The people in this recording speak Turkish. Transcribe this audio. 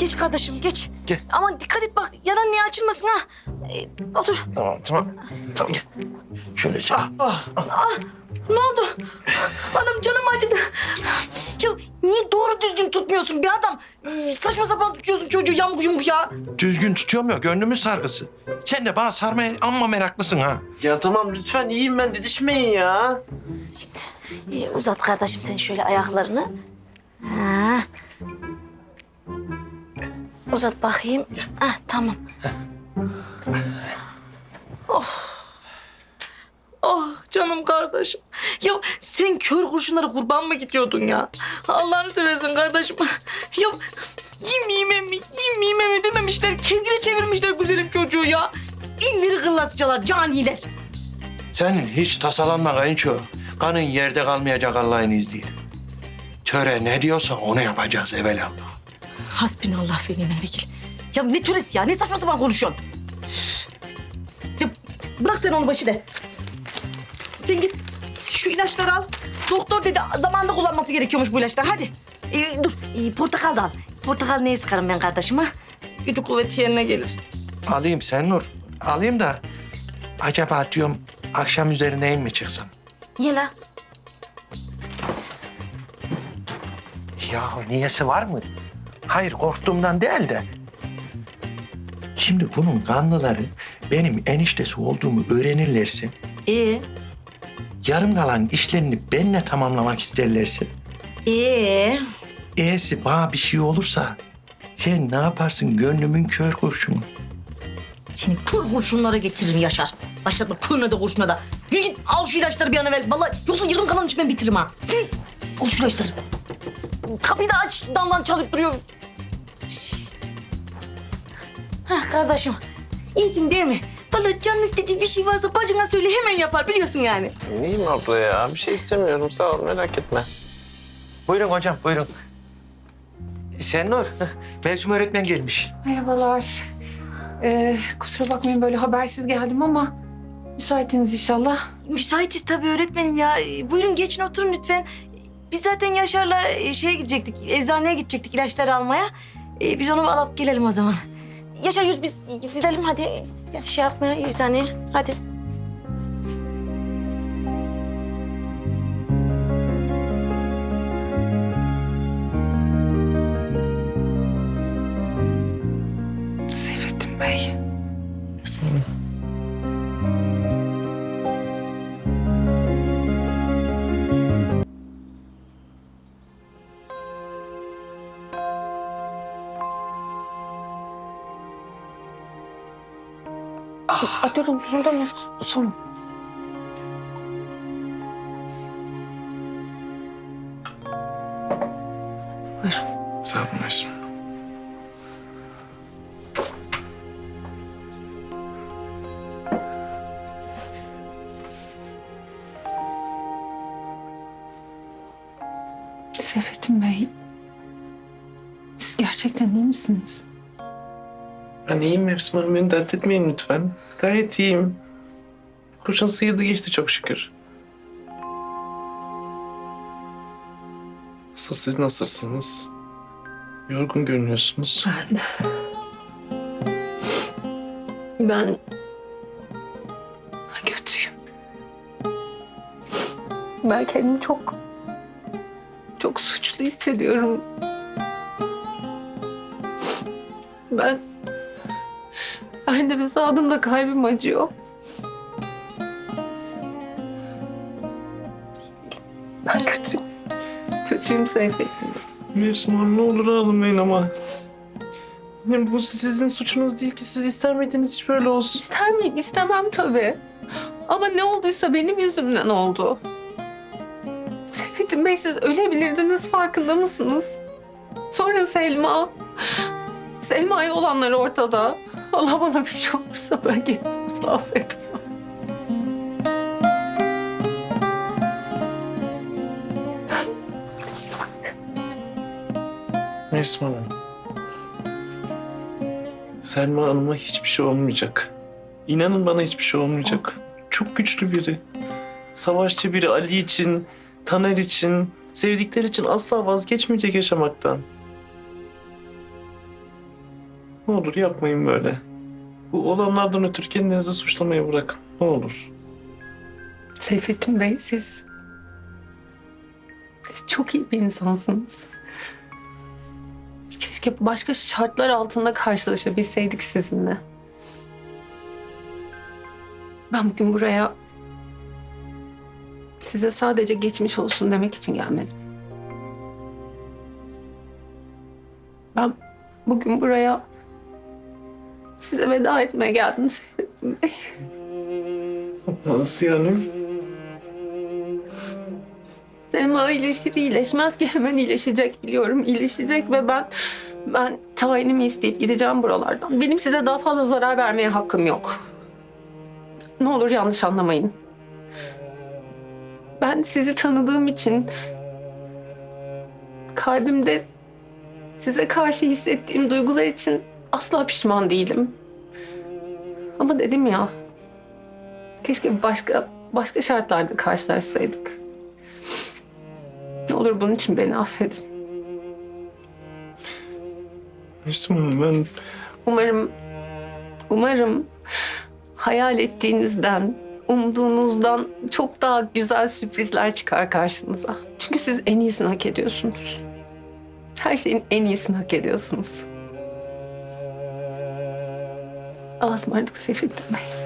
geç kardeşim geç. Gel. Aman dikkat et bak yaran niye açılmasın ha. Ee, otur. Tamam tamam. Tamam gel. Şöyle çek. Ne oldu? Anam canım acıdı. Ya niye doğru düzgün tutmuyorsun bir adam? Saçma sapan tutuyorsun çocuğu yamuk yumuk ya. Düzgün tutuyorum ya gönlümüz sargısı. Sen de bana sarmaya amma meraklısın ha. Ya tamam lütfen iyiyim ben didişmeyin ya. Neyse. Ee, uzat kardeşim sen şöyle ayaklarını. Ha. Uzat bakayım. Ah tamam. Oh. Oh canım kardeşim. Ya sen kör kurşunlara kurban mı gidiyordun ya? Allah'ını seversen kardeşim. Ya yemeyeyim mi, yemeyeyim mi dememişler. Kevgire çevirmişler güzelim çocuğu ya. İlleri kıllasıcalar, caniler. Senin hiç tasalanma kayınço. Kanın yerde kalmayacak Allah'ın izniyle. Töre ne diyorsa onu yapacağız evelallah. Hasbinallah ve ni'mel vekil. Ya ne töresi ya? Ne saçma sapan konuşuyorsun? Ya bırak sen onu başı de. Sen git şu ilaçları al. Doktor dedi zamanında kullanması gerekiyormuş bu ilaçlar. Hadi. Ee, dur ee, portakal da al. Portakal neye sıkarım ben kardeşim ha? Gücü kuvveti yerine gelir. Alayım sen Nur. Alayım da acaba diyorum akşam üzerine mi çıksam? Niye la? Ya niyesi var mı? Hayır korktuğumdan değil de. Şimdi bunun kanlıları benim eniştesi olduğumu öğrenirlerse, Ee, yarım kalan işlerini benimle tamamlamak isterlerse, ee. eğerse bana bir şey olursa sen ne yaparsın gönlümün kör kurşunu? Seni kır kurşunlara getiririm Yaşar. Başlatma kırına da kurşuna da. Yürü git al şu ilaçları bir an evvel. Vallahi yoksa yarım kalan için ben bitiririm ha. Yürü, Al şu ilaçları. Kapıyı da aç. Dandan çalıp duruyor. Hah kardeşim. İyisin değil mi? Vallahi canın istediği bir şey varsa bacına söyle hemen yapar biliyorsun yani. İyiyim abla ya bir şey istemiyorum sağ ol merak etme. Buyurun hocam buyurun. Sen Nur, Mevsim öğretmen gelmiş. Merhabalar. Ee, kusura bakmayın böyle habersiz geldim ama müsaitiniz inşallah. Müsaitiz tabii öğretmenim ya. Buyurun geçin oturun lütfen. Biz zaten Yaşar'la e, şeye gidecektik, eczaneye gidecektik ilaçları almaya. Ee, biz onu alıp gelelim o zaman. Yaşar yüz biz gidelim hadi. Ya, şey yapmaya eczaneye hadi. Durun, durun. Sorun. Buyurun. Sağ ol Mesut. Seyfettin Bey. Siz gerçekten iyi misiniz? Ben iyiyim Mesut Hanım dert etmeyin lütfen. Gayet iyiyim. Kurşun sıyırdı geçti çok şükür. Nasıl siz nasılsınız? Yorgun görünüyorsunuz. Ben... Ben... Kötüyüm. Ben kendimi çok... Çok suçlu hissediyorum. Ben... Her nefes aldığımda kalbim acıyor. Ben kötüyüm. Kötüyüm Seyfettin Hanım ne olur ağlamayın ama. Yani bu sizin suçunuz değil ki siz ister miydiniz hiç böyle olsun? İster miyim? İstemem tabii. Ama ne olduysa benim yüzümden oldu. Seyfettin Bey siz ölebilirdiniz farkında mısınız? Sonra Selma. Selma'ya olanlar ortada. Allah bana bir şey olursa ben kendimi affetmem. Mesut Hanım. Selma Hanım'a hiçbir şey olmayacak. İnanın bana hiçbir şey olmayacak. Çok güçlü biri. Savaşçı biri Ali için, Taner için, sevdikleri için asla vazgeçmeyecek yaşamaktan. Ne olur yapmayın böyle. Bu olanlardan ötürü kendinizi suçlamayı bırakın. Ne olur. Seyfettin Bey siz... Siz çok iyi bir insansınız. Keşke başka şartlar altında karşılaşabilseydik sizinle. Ben bugün buraya size sadece geçmiş olsun demek için gelmedim. Ben bugün buraya size veda etmeye geldim Seyfettin Bey. Nasıl yani? Selma iyileşir iyileşmez ki hemen iyileşecek biliyorum. iyileşecek ve ben ben tayinimi isteyip gideceğim buralardan. Benim size daha fazla zarar vermeye hakkım yok. Ne olur yanlış anlamayın. Ben sizi tanıdığım için kalbimde size karşı hissettiğim duygular için asla pişman değilim. Ama dedim ya keşke başka başka şartlarda karşılaşsaydık. Ne olur bunun için beni affedin. Müslüm ben Umarım, umarım hayal ettiğinizden, umduğunuzdan çok daha güzel sürprizler çıkar karşınıza. Çünkü siz en iyisini hak ediyorsunuz. Her şeyin en iyisini hak ediyorsunuz. Allah'a ısmarladık Seyfettin Bey.